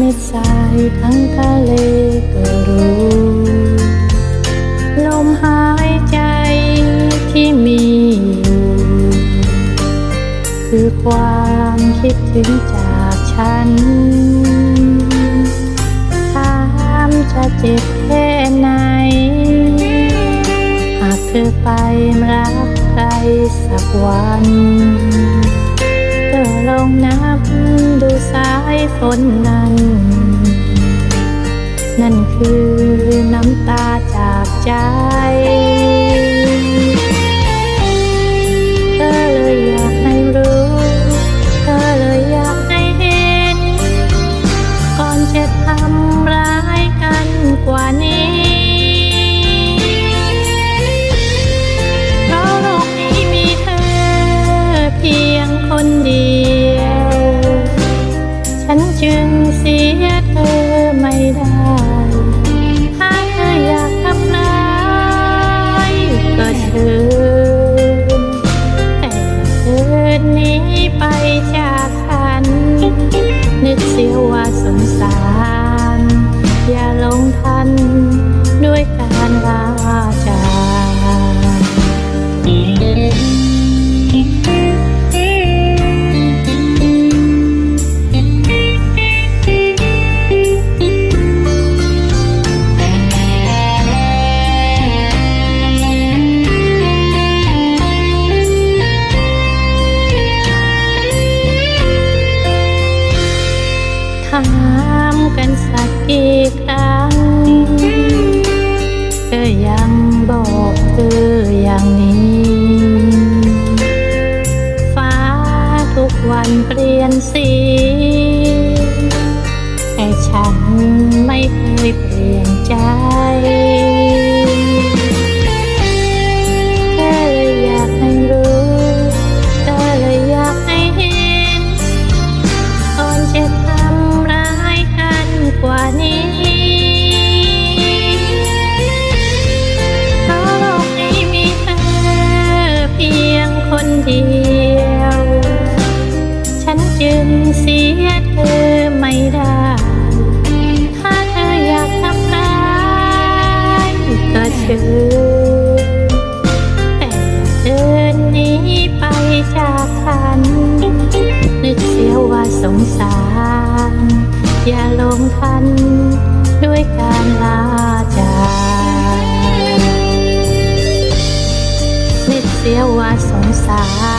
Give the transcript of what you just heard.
ม็ดทรายทั้งทะเลก็รู้ ลมหายใจที่มีอยู่คือความคิดถึงจากฉันถามจะเจ็บแค่ไหน หากเธอไปรักใครสักวันก็ลองนับดูส สนนั้น นั่นคือน้ำตาจากใจ อยังบอกเธออย่างนี้ ฟ้าทุกวันเปลี่ยนสี แต่ฉันไม่เคยเปลี่ยนใจ อย่าหลงทันด้วยการลาจากเม็ดเสียวว่าสงสาร